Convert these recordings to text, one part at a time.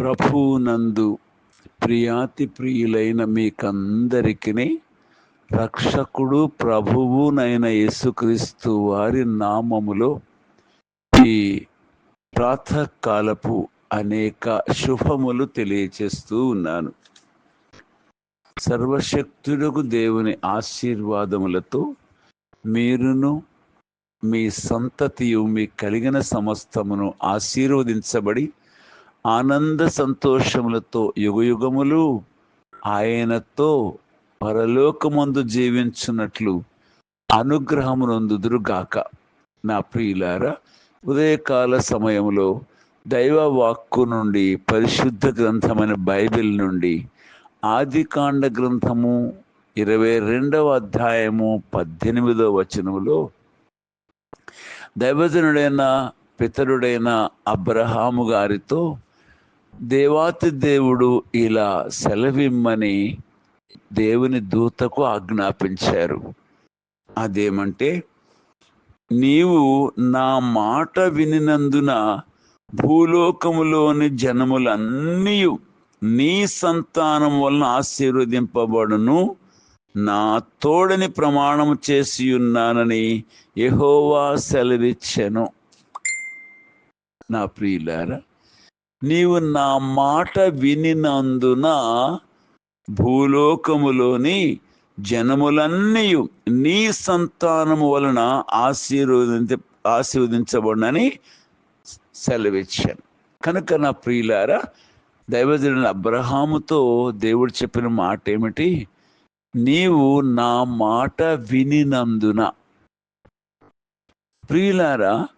ప్రభువునందు ప్రియాతి ప్రియులైన మీకందరికీ రక్షకుడు ప్రభువునైన యేసుక్రీస్తు వారి నామములో ఈ ప్రాతకాలపు అనేక శుభములు తెలియచేస్తూ ఉన్నాను. సర్వశక్తులకు దేవుని ఆశీర్వాదములతో మీరును మీ సంతతియు మీ కలిగిన సమస్తమును ఆశీర్వదించబడి ఆనంద సంతోషములతో యుగయుగములు ఆయనతో పరలోకమందు జీవించున్నట్లు అనుగ్రహమునందుదురుగాక. నా ప్రియులారా ఉదయకాల సమయంలో దైవ వాక్కు నుండి పరిశుద్ధ గ్రంథమైన బైబిల్ నుండి ఆదికాండ గ్రంథము ఇరవై రెండవ అధ్యాయము పద్దెనిమిదవ వచనములో దైవజనుడైన పితరుడైన అబ్రహాము గారితో దేవాతి దేవుడు ఇలా సెలవిమ్మని దేవుని దూతకు ఆజ్ఞాపించారు. అదేమంటే నీవు నా మాట వినినందున భూలోకములోని జనములన్నీ నీ సంతానం వలన ఆశీర్వదింపబడును. నా తోడని ప్రమాణము చేసి ఉన్నానని యహోవా సెలవిచ్చెను. నా ప్రియులారా నీవు నా మాట వినినందున భూలోకములోని జనములన్నీ నీ సంతానము వలన ఆశీర్వదించ ఆశీర్వదించబడినని సెలవిచ్చాను. కనుక నా ప్రియులారా దైవజనుడు అబ్రహాముతో దేవుడు చెప్పిన మాట ఏమిటి? నీవు నా మాట వినినందున. ప్రియులారా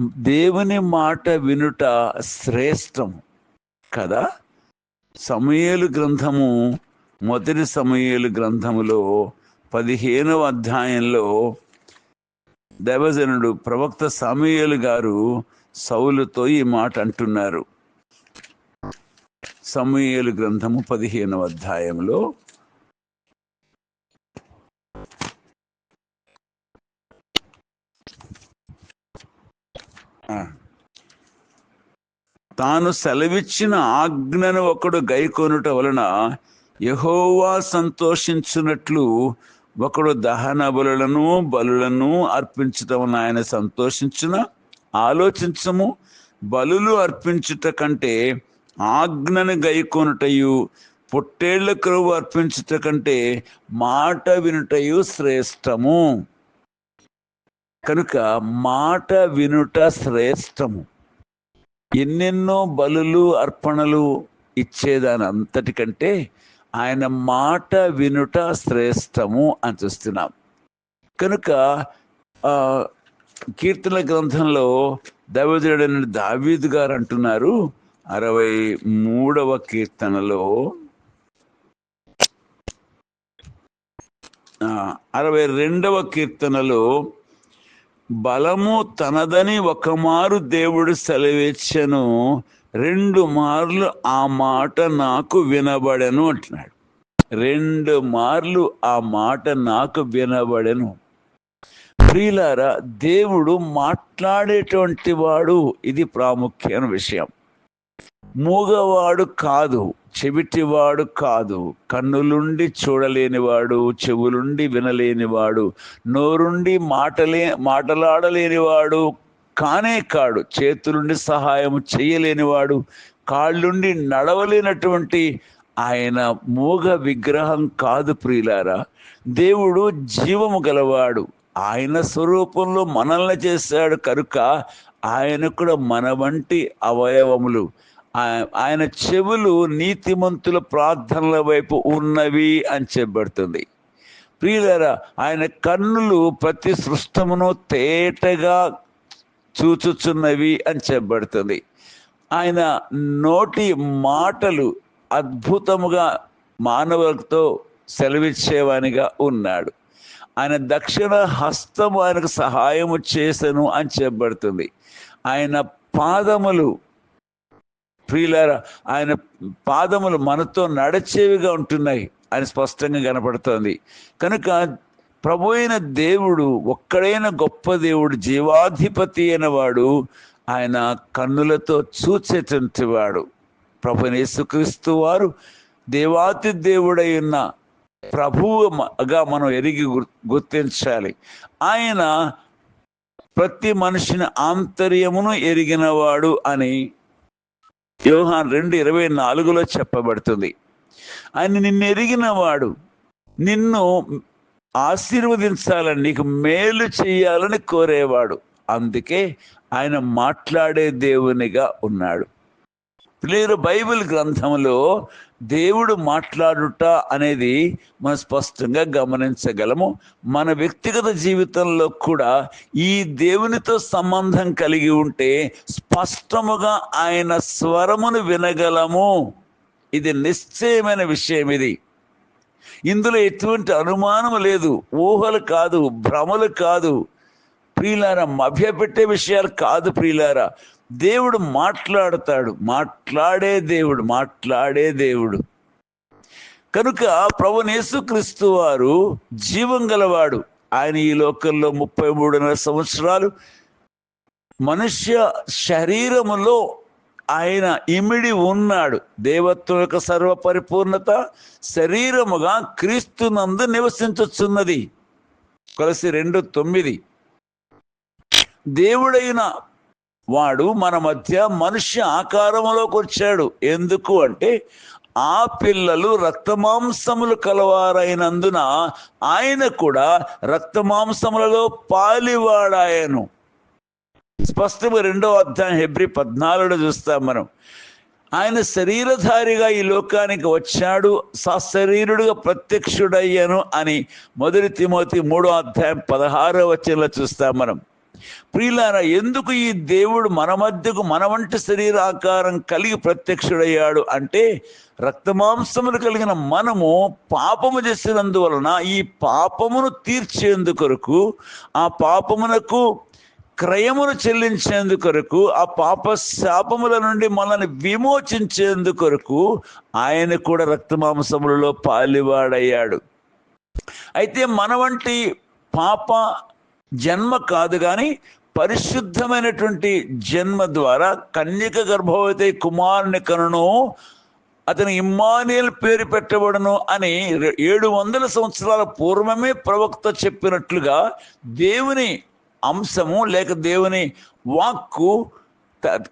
దేవుని మాట వినుట శ్రేష్టం కదా? సమయలు గ్రంథము మొదటి సమయలు గ్రంథములో పదిహేనవ అధ్యాయంలో దైవజనుడు ప్రవక్త సమయలు గారు సౌలుతో ఈ మాట అంటున్నారు. సమయలు గ్రంథము పదిహేనవ అధ్యాయంలో తాను సెలవిచ్చిన ఆజ్ఞను ఒకడు గైకొనుట వలన యహోవా సంతోషించినట్లు ఒకడు దహన బలులను బలులను అర్పించటం ఆయన సంతోషించిన ఆలోచించము. బలులు అర్పించుట కంటే ఆజ్ఞను గైకొనుటయు పొట్టేళ్ళ కరువు అర్పించుట కంటే మాట వినుటయు శ్రేష్టము. కనుక మాట వినుట శ్రేష్టము. ఎన్నెన్నో బలులు అర్పణలు ఇచ్చేదాని అంతటికంటే ఆయన మాట వినుట శ్రేష్టము అని చూస్తున్నాం. కనుక కీర్తన గ్రంథంలో దైవజుడైన దావీదు గారు అంటున్నారు అరవై మూడవ కీర్తనలో. అరవై రెండవ కీర్తనలో బలము తనదని ఒకమారు దేవుడు సెలవిచ్చను రెండు మార్లు ఆ మాట నాకు వినబడను అంటున్నాడు. రెండు మార్లు ఆ మాట నాకు వినబడను. ప్రియులారా దేవుడు మాట్లాడేటువంటి వాడు ఇది ప్రాముఖ్యమైన విషయం. మూగవాడు కాదు చెవిటివాడు కాదు. కన్నులుండి చూడలేనివాడు చెవులుండి వినలేనివాడు నోరుండి మాటలే మాటలాడలేనివాడు కానే కాడు. చేతులుండి సహాయం చేయలేనివాడు కాళ్ళుండి నడవలేనటువంటి ఆయన మూగ విగ్రహం కాదు ప్రియులారా. దేవుడు జీవము గలవాడు. ఆయన స్వరూపంలో మనల్ని చేశాడు కనుక ఆయన కూడా మన వంటి అవయవములు. ఆయన చెవులు నీతిమంతుల ప్రార్థనల వైపు ఉన్నవి అని చెప్పబడుతుంది. ప్రియులరా ఆయన కన్నులు ప్రతి సృష్టమును తేటగా చూచుచున్నవి అని చెప్పబడుతుంది. ఆయన నోటి మాటలు అద్భుతముగా మానవులతో సెలవిచ్చేవానిగా ఉన్నాడు. ఆయన దక్షిణ హస్తము ఆయనకు సహాయము చేసను అని చెప్పబడుతుంది. ఆయన పాదములు ప్రియులార ఆయన పాదములు మనతో నడిచేవిగా ఉంటున్నాయి అని స్పష్టంగా కనపడుతోంది. కనుక ప్రభు అయిన దేవుడు ఒక్కడైన గొప్ప దేవుడు జీవాధిపతి అయిన వాడు ఆయన కన్నులతో చూచేటువంటి వాడు ప్రభు యేసుక్రీస్తు వారు దేవాతి దేవుడై ఉన్న ప్రభువుగా మనం ఎరిగి గుర్- గుర్తించాలి. ఆయన ప్రతి మనిషిని ఆంతర్యమును ఎరిగినవాడు అని యోహాన్ రెండు ఇరవై నాలుగులో చెప్పబడుతుంది. ఆయన నిన్ను ఎరిగినవాడు నిన్ను ఆశీర్వదించాలని నీకు మేలు చేయాలని కోరేవాడు. అందుకే ఆయన మాట్లాడే దేవునిగా ఉన్నాడు. ప్లేరు బైబిల్ గ్రంథంలో దేవుడు మాట్లాడుట అనేది మనం స్పష్టంగా గమనించగలము. మన వ్యక్తిగత జీవితంలో కూడా ఈ దేవునితో సంబంధం కలిగి ఉంటే స్పష్టముగా ఆయన స్వరమును వినగలము. ఇది నిశ్చయమైన విషయం ఇది. ఇందులో ఎటువంటి అనుమానం లేదు. ఊహలు కాదు భ్రమలు కాదు. ప్రియులారా మభ్యపెట్టే విషయాలు కాదు ప్రియులారా. దేవుడు మాట్లాడతాడు. మాట్లాడే దేవుడు మాట్లాడే దేవుడు. కనుక ప్రభు క్రీస్తు వారు జీవం గలవాడు. ఆయన ఈ లోకంలో ముప్పై మూడున్నర సంవత్సరాలు మనుష్య శరీరములో ఆయన ఇమిడి ఉన్నాడు. దేవత్వం యొక్క సర్వ పరిపూర్ణత శరీరముగా క్రీస్తునందు నివసించుచున్నది. కొలసి రెండు తొమ్మిది. దేవుడైన వాడు మన మధ్య మనుష్య ఆకారంలోకి వచ్చాడు. ఎందుకు అంటే ఆ పిల్లలు రక్తమాంసములు కలవారైనందున ఆయన కూడా రక్తమాంసములలో పాలివాడాయను. స్పష్టంగా రెండో అధ్యాయం హెబ్రి పద్నాలుగులో చూస్తాం మనం. ఆయన శరీరధారిగా ఈ లోకానికి వచ్చాడు. సశరీరుడుగా ప్రత్యక్షుడయ్యను అని మొదటి తిమోతి మూడో అధ్యాయం పదహారో వచ్చేలా చూస్తాం మనం. ప్రియులారా ఎందుకు ఈ దేవుడు మన మధ్యకు మన వంటి శరీరాకారం కలిగి ప్రత్యక్షుడయ్యాడు అంటే రక్తమాంసములు కలిగిన మనము పాపము చేసినందువలన ఈ పాపమును తీర్చేందుకొరకు ఆ పాపమునకు క్రయమును చెల్లించేందుకొరకు ఆ పాప శాపముల నుండి మనల్ని విమోచించేందుకొరకు ఆయన కూడా రక్తమాంసములలో పాలివాడయ్యాడు. అయితే మన వంటి పాప జన్మ కాదు కానీ పరిశుద్ధమైనటువంటి జన్మ ద్వారా కన్యక గర్భవతి కుమారుని కనును అతని ఇమ్మానియల్ పేరు పెట్టబడను అని ఏడు వందల సంవత్సరాల పూర్వమే ప్రవక్త చెప్పినట్లుగా దేవుని అంశము లేక దేవుని వాక్కు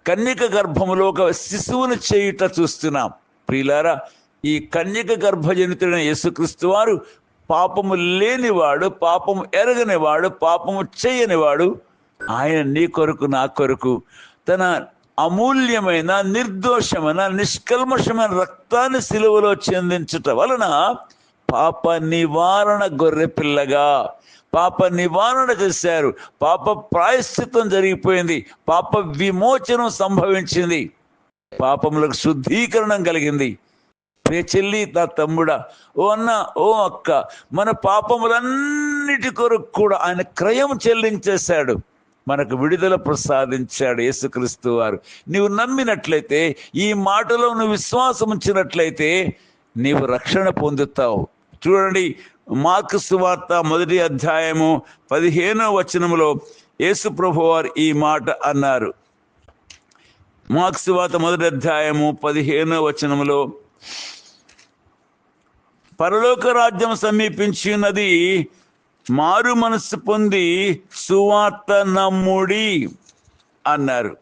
కన్యక గర్భములో ఒక శిశువును చేయుట చూస్తున్నాం. ప్రియులారా ఈ కన్యక గర్భజనితుడైన యేసుక్రీస్తు వారు పాపము లేనివాడు పాపము ఎరగనివాడు పాపము చేయనివాడు ఆయన నీ కొరకు నా కొరకు తన అమూల్యమైన నిర్దోషమైన నిష్కల్మషమైన రక్తాన్ని సిలువలో చెందించుట వలన పాప నివారణ గొర్రె పిల్లగా. పాప నివారణ చేశారు. పాప ప్రాయశ్చిత్తం జరిగిపోయింది. పాప విమోచనం సంభవించింది. పాపములకు శుద్ధీకరణం కలిగింది. ప్రియ చెల్లి నా తమ్ముడా ఓ అన్న ఓ అక్క మన పాపములన్నిటి కొరకు కూడా ఆయన క్రయం చెల్లించేశాడు. మనకు విడుదల ప్రసాదించాడు యేసుక్రీస్తు వారు. నీవు నమ్మినట్లయితే ఈ మాటలో నువ్వు విశ్వాసం ఉంచినట్లయితే నీవు రక్షణ పొందుతావు. చూడండి మార్కు సువార్త మొదటి అధ్యాయము పదిహేనో వచనములో యేసు ప్రభు వారు ఈ మాట అన్నారు. మార్క్స్ వార్త మొదటి అధ్యాయము పదిహేనో వచనములో పరలోక రాజ్యం సమీపించినది మారు మనస్సు పొంది సువార్త నమ్ముడి అన్నారు.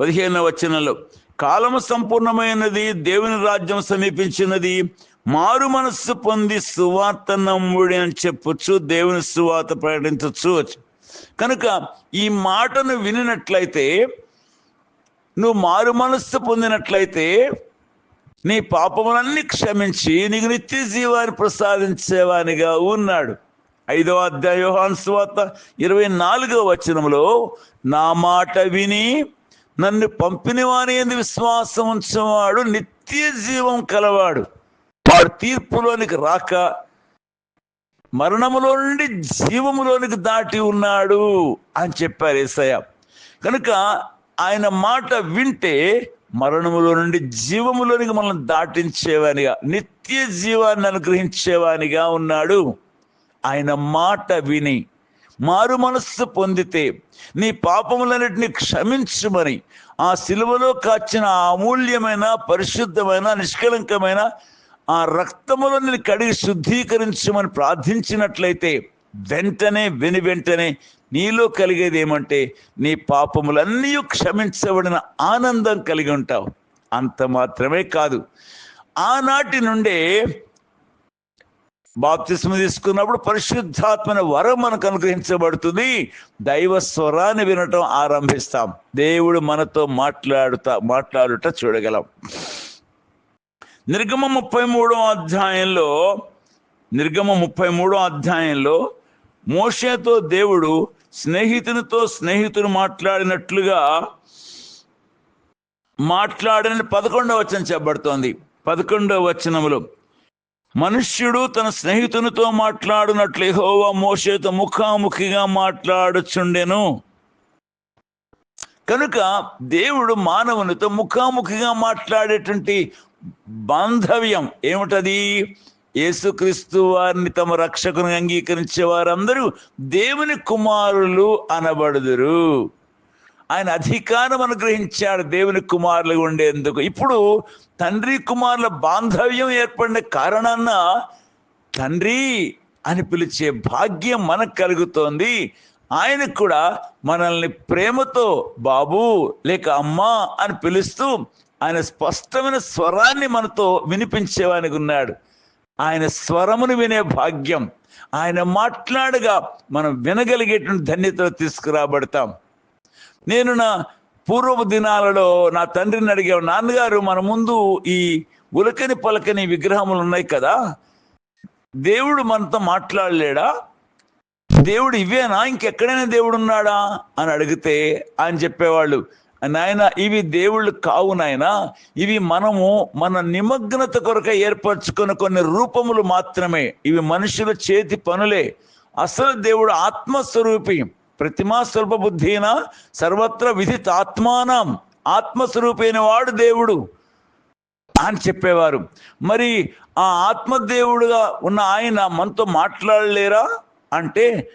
పదిహేను వచనంలో కాలము సంపూర్ణమైనది దేవుని రాజ్యం సమీపించినది మారు మనస్సు పొంది సువార్త నమ్ముడి అని చెప్పొచ్చు దేవుని సువార్త ప్రకటించవచ్చు కనుక ఈ మాటను వినినట్లయితే నువ్వు మారు మనస్సు పొందినట్లయితే నీ పాపములన్నీ క్షమించి నీకు నిత్య జీవాన్ని ప్రసాదించేవానిగా ఉన్నాడు. ఐదవ అధ్యాయ స్వాత ఇరవై నాలుగవ వచనంలో నా మాట విని నన్ను పంపినవాని ఎందు విశ్వాసం ఉంచేవాడు నిత్య జీవం కలవాడు. వాడు తీర్పులోనికి రాక మరణములో నుండి జీవములోనికి దాటి ఉన్నాడు అని చెప్పారు ఏసయ్య. కనుక ఆయన మాట వింటే మరణములో నుండి జీవములోనికి మనల్ని దాటించేవానిగా నిత్య జీవాన్ని అనుగ్రహించేవానిగా ఉన్నాడు. ఆయన మాట విని మారు మనస్సు పొందితే నీ పాపములన్నిటిని క్షమించుమని ఆ సిలువలో కాచిన అమూల్యమైన పరిశుద్ధమైన నిష్కలంకమైన ఆ రక్తములో నేను కడిగి శుద్ధీకరించమని ప్రార్థించినట్లయితే వెంటనే విని వెంటనే నీలో కలిగేది ఏమంటే నీ పాపములన్నీ క్షమించబడిన ఆనందం కలిగి ఉంటావు. అంత మాత్రమే కాదు. ఆనాటి నుండే బాప్తిస్మ తీసుకున్నప్పుడు పరిశుద్ధాత్మన వరం మనకు అనుగ్రహించబడుతుంది. దైవ స్వరాన్ని వినటం ఆరంభిస్తాం. దేవుడు మనతో మాట్లాడుతా మాట్లాడుట చూడగలం. నిర్గమ ముప్పై మూడో అధ్యాయంలో నిర్గమ ముప్పై మూడో అధ్యాయంలో మోషేతో దేవుడు స్నేహితునితో స్నేహితుడు మాట్లాడినట్లుగా మాట్లాడని పదకొండవ వచనం చెప్పబడుతోంది. పదకొండవ వచనములో మనుష్యుడు తన స్నేహితునితో మాట్లాడినట్లు యెహోవా మోషేతో ముఖాముఖిగా మాట్లాడుచుండెను. కనుక దేవుడు మానవునితో ముఖాముఖిగా మాట్లాడేటువంటి బాంధవ్యం ఏమిటది? యేసుక్రీస్తు వారిని తమ రక్షకుని అంగీకరించే వారందరూ దేవుని కుమారులు అనబడుదురు. ఆయన అధికారం అనుగ్రహించాడు దేవుని కుమారులు ఉండేందుకు. ఇప్పుడు తండ్రి కుమారుల బాంధవ్యం ఏర్పడిన కారణాన్న తండ్రి అని పిలిచే భాగ్యం మనకు కలుగుతోంది. ఆయన కూడా మనల్ని ప్రేమతో బాబు లేక అమ్మా అని పిలుస్తూ ఆయన స్పష్టమైన స్వరాన్ని మనతో వినిపించేవానికి ఉన్నాడు ఆయన స్వరమును వినే భాగ్యం. ఆయన మాట్లాడగా మనం వినగలిగేటువంటి ధన్యతలు తీసుకురాబడతాం. నేను నా పూర్వపు దినాలలో నా తండ్రిని అడిగా నాన్నగారు మన ముందు ఈ ఉలకని పలకని విగ్రహములు ఉన్నాయి కదా దేవుడు మనతో మాట్లాడలేడా? దేవుడు ఇవేనా? ఇంకెక్కడైనా దేవుడు ఉన్నాడా అని అడిగితే ఆయన చెప్పేవాళ్ళు నాయన ఇవి దేవుళ్ళు కావు నాయన. ఇవి మనము మన నిమగ్నత కొరక ఏర్పరచుకున్న కొన్ని రూపములు మాత్రమే. ఇవి మనుషుల చేతి పనులే. అసలు దేవుడు ఆత్మస్వరూపి ప్రతిమా స్వల్ప బుద్ధిన సర్వత్ర విధిత ఆత్మానం. ఆత్మస్వరూపైన వాడు దేవుడు అని చెప్పేవారు. మరి ఆ ఆత్మదేవుడుగా ఉన్న ఆయన మనతో మాట్లాడలేరా? అంటే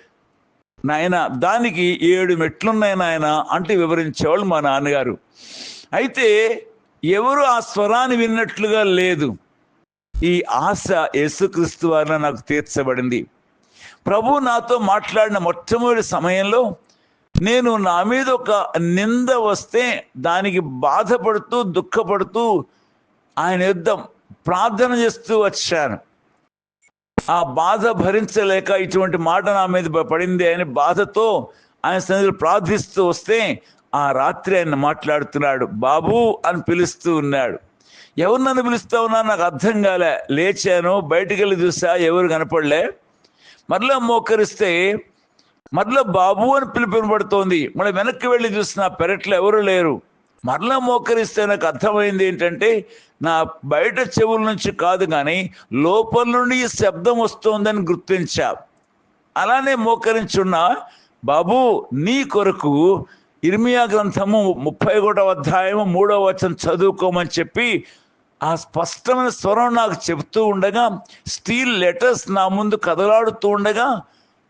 నాయన దానికి ఏడు మెట్లున్నాయి నాయన అంటే వివరించేవాళ్ళు మా నాన్నగారు. అయితే ఎవరు ఆ స్వరాన్ని విన్నట్లుగా లేదు. ఈ ఆశ యేసుక్రీస్తు వారిన నాకు తీర్చబడింది. ప్రభు నాతో మాట్లాడిన మొట్టమొదటి సమయంలో నేను నా మీద ఒక నింద వస్తే దానికి బాధపడుతూ దుఃఖపడుతూ ఆయన యుద్ధం ప్రార్థన చేస్తూ వచ్చాను. ఆ బాధ భరించలేక ఇటువంటి మాట నా మీద పడింది అని బాధతో ఆయన సన్నిధిలో ప్రార్థిస్తూ వస్తే ఆ రాత్రి ఆయన మాట్లాడుతున్నాడు బాబు అని పిలుస్తూ ఉన్నాడు. ఎవరు నన్ను పిలుస్తా ఉన్నా నాకు అర్థం కాలే. లేచాను. బయటికి వెళ్ళి చూసా. ఎవరు కనపడలే. మరలా మోకరిస్తే మరలా బాబు అని పిలుపు వినబడుతోంది. మళ్ళీ వెనక్కి వెళ్ళి చూసిన పెరట్లో ఎవరు లేరు. మరలా మోకరిస్తే నాకు అర్థమైంది ఏంటంటే నా బయట చెవుల నుంచి కాదు కానీ లోపల నుండి ఈ శబ్దం వస్తోందని గుర్తించా. అలానే మోకరించున్న బాబు నీ కొరకు ఇర్మియా గ్రంథము ముప్పై ఒకటవ అధ్యాయము మూడవ వచనం చదువుకోమని చెప్పి ఆ స్పష్టమైన స్వరం నాకు చెబుతూ ఉండగా స్టీల్ లెటర్స్ నా ముందు కదలాడుతూ ఉండగా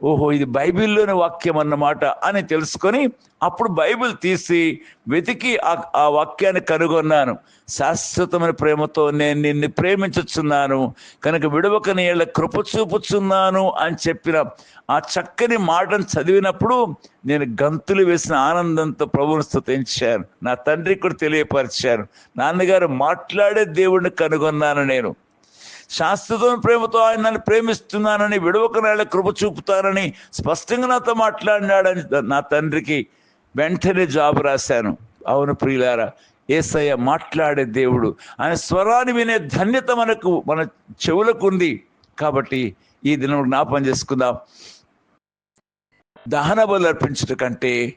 ఓహో ఇది బైబిల్లోని వాక్యం అన్నమాట అని తెలుసుకొని అప్పుడు బైబిల్ తీసి వెతికి ఆ ఆ వాక్యాన్ని కనుగొన్నాను. శాశ్వతమైన ప్రేమతో నేను నిన్ను ప్రేమించుచున్నాను కనుక విడవక నీళ్ళ కృప చూపుచున్నాను అని చెప్పిన ఆ చక్కని మాటను చదివినప్పుడు నేను గంతులు వేసిన ఆనందంతో ప్రభువును స్థుతించాను నా తండ్రికి కూడా తెలియపరిచాను. నాన్నగారు మాట్లాడే దేవుడిని కనుగొన్నాను నేను. శాశ్వతమైన ప్రేమతో ఆయన నన్ను ప్రేమిస్తున్నానని విడవక కృప చూపుతానని స్పష్టంగా నాతో మాట్లాడినాడని నా తండ్రికి వెంటనే జాబ్ రాశాను. అవును ప్రియులారా ఏసయ్య మాట్లాడే దేవుడు. ఆయన స్వరాన్ని వినే ధన్యత మనకు మన చెవులకు ఉంది. కాబట్టి ఈ దినం జ్ఞాపం చేసుకుందాం. దహన బలు అర్పించట కంటే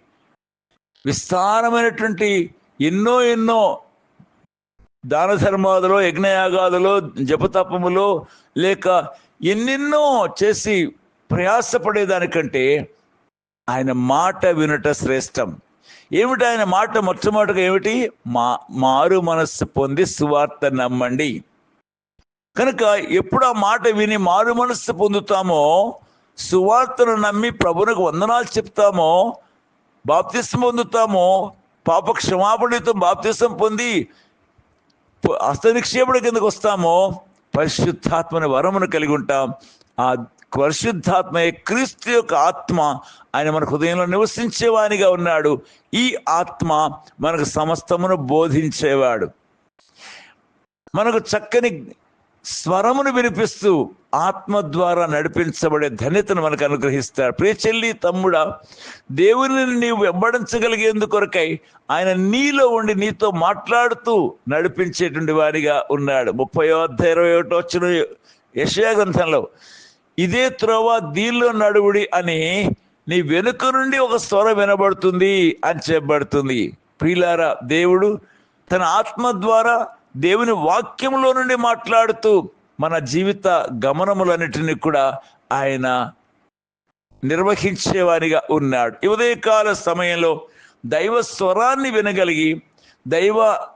విస్తారమైనటువంటి ఎన్నో ఎన్నో దాన ధర్మాదులో యజ్ఞయాగాదులో జపతపములో లేక ఎన్నెన్నో చేసి ప్రయాసపడేదానికంటే ఆయన మాట వినట శ్రేష్టం. ఏమిటి ఆయన మాట? మొట్టమొదటిగా ఏమిటి? మా మారు మనస్సు పొంది సువార్త నమ్మండి. కనుక ఎప్పుడు ఆ మాట విని మారు మనస్సు పొందుతామో సువార్తను నమ్మి ప్రభునకు వందనాలు చెప్తామో బాప్తిసం పొందుతామో పాప క్షమాపణతో బాప్తిసం పొంది ప- కిందకు వస్తామో పరిశుద్ధాత్మని వరమును కలిగి ఉంటాం. ఆ పరిశుద్ధాత్మయే క్రీస్తు యొక్క ఆత్మ. ఆయన మన హృదయంలో నివసించేవానిగా ఉన్నాడు. ఈ ఆత్మ మనకు సమస్తమును బోధించేవాడు. మనకు చక్కని స్వరమును వినిపిస్తూ ఆత్మ ద్వారా నడిపించబడే ధన్యతను మనకు అనుగ్రహిస్తాడు. ప్రియచెల్లి తమ్ముడ తమ్ముడా దేవుని నీవు వెంబడించగలిగేందుకొరకై ఆయన నీలో ఉండి నీతో మాట్లాడుతూ నడిపించేటువంటి వారిగా ఉన్నాడు. ముప్పై అధ్యాయ ఇరవై ఒకటో వచ్చిన యశయా గ్రంథంలో ఇదే త్రోవ దీనిలో నడువుడి అని నీ వెనుక నుండి ఒక స్వరం వినబడుతుంది అని చెప్పబడుతుంది. ప్రియులారా దేవుడు తన ఆత్మ ద్వారా దేవుని వాక్యంలో నుండి మాట్లాడుతూ మన జీవిత గమనములన్నిటిని కూడా ఆయన నిర్వహించేవానిగా ఉన్నాడు. ఉదయకాల సమయంలో దైవ స్వరాన్ని వినగలిగి దైవ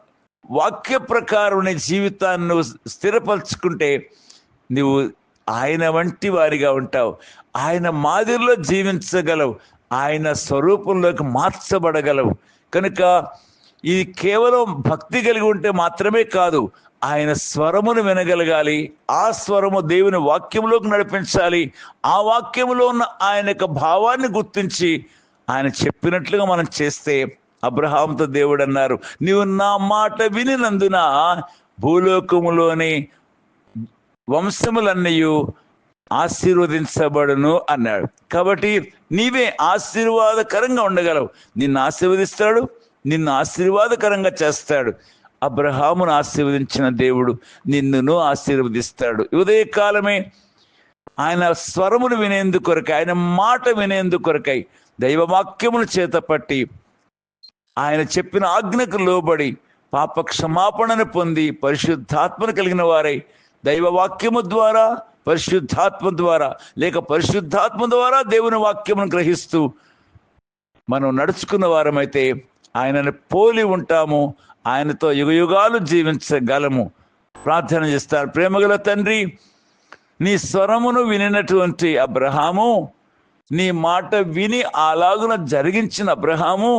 వాక్య ప్రకారం జీవితాన్ని స్థిరపరచుకుంటే నువ్వు ఆయన వంటి వారిగా ఉంటావు. ఆయన మాదిరిలో జీవించగలవు. ఆయన స్వరూపంలోకి మార్చబడగలవు. కనుక ఇది కేవలం భక్తి కలిగి ఉంటే మాత్రమే కాదు ఆయన స్వరమును వినగలగాలి ఆ స్వరము దేవుని వాక్యంలోకి నడిపించాలి ఆ వాక్యంలో ఉన్న ఆయన యొక్క భావాన్ని గుర్తించి ఆయన చెప్పినట్లుగా మనం చేస్తే అబ్రహాంతో దేవుడు అన్నారు నీవు నా మాట వినినందున భూలోకములోని వంశములన్నయు ఆశీర్వదించబడును అన్నాడు. కాబట్టి నీవే ఆశీర్వాదకరంగా ఉండగలవు. నిన్ను ఆశీర్వదిస్తాడు నిన్ను ఆశీర్వాదకరంగా చేస్తాడు. అబ్రహామును ఆశీర్వదించిన దేవుడు నిన్నును ఆశీర్వదిస్తాడు. ఉదయకాలమే ఆయన స్వరమును వినేందు కొరకై ఆయన మాట వినేందు కొరకై దైవవాక్యమును చేతపట్టి ఆయన చెప్పిన ఆజ్ఞకు లోబడి పాప క్షమాపణను పొంది పరిశుద్ధాత్మను కలిగిన వారై దైవవాక్యము ద్వారా పరిశుద్ధాత్మ ద్వారా లేక పరిశుద్ధాత్మ ద్వారా దేవుని వాక్యమును గ్రహిస్తూ మనం నడుచుకున్న వారమైతే ఆయనను పోలి ఉంటాము ఆయనతో యుగయుగాలు జీవించగలము. ప్రార్థన చేస్తారు. ప్రేమగల తండ్రి నీ స్వరమును వినినటువంటి అబ్రహాము నీ మాట విని అలాగున జరిగించిన అబ్రహాము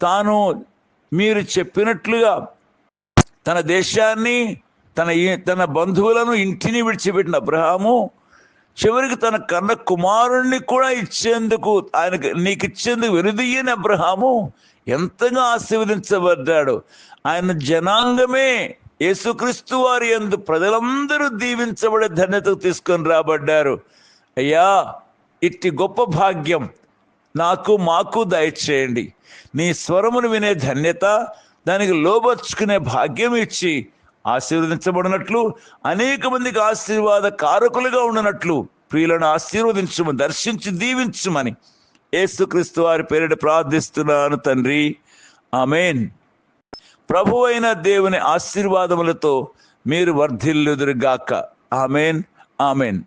తాను మీరు చెప్పినట్లుగా తన దేశాన్ని తన ఈ- తన బంధువులను ఇంటిని విడిచిపెట్టిన అబ్రహాము చివరికి తన కన్న కుమారుణ్ణి కూడా ఇచ్చేందుకు ఆయనకు నీకు ఇచ్చేందుకు వెనుదీయని అబ్రహాము ఎంతగా ఆశీర్వదించబడ్డాడు. ఆయన జనాంగమే యేసుక్రీస్తు వారి యందు ప్రజలందరూ దీవించబడే ధన్యతకు తీసుకొని రాబడ్డారు. అయ్యా ఇట్టి గొప్ప భాగ్యం నాకు మాకు దయచేయండి. నీ స్వరమును వినే ధన్యత దానికి లోబర్చుకునే భాగ్యం ఇచ్చి ఆశీర్వదించబడినట్లు అనేక మందికి ఆశీర్వాద కారకులుగా ఉండనట్లు ప్రియులను ఆశీర్వదించము దర్శించి దీవించుమని యేసుక్రీస్తు వారి పేరిట ప్రార్థిస్తున్నాను తండ్రి. ఆమెన్. ప్రభు అయిన దేవుని ఆశీర్వాదములతో మీరు వర్ధిల్లుదురుగాక. ఆమెన్. ఆమెన్.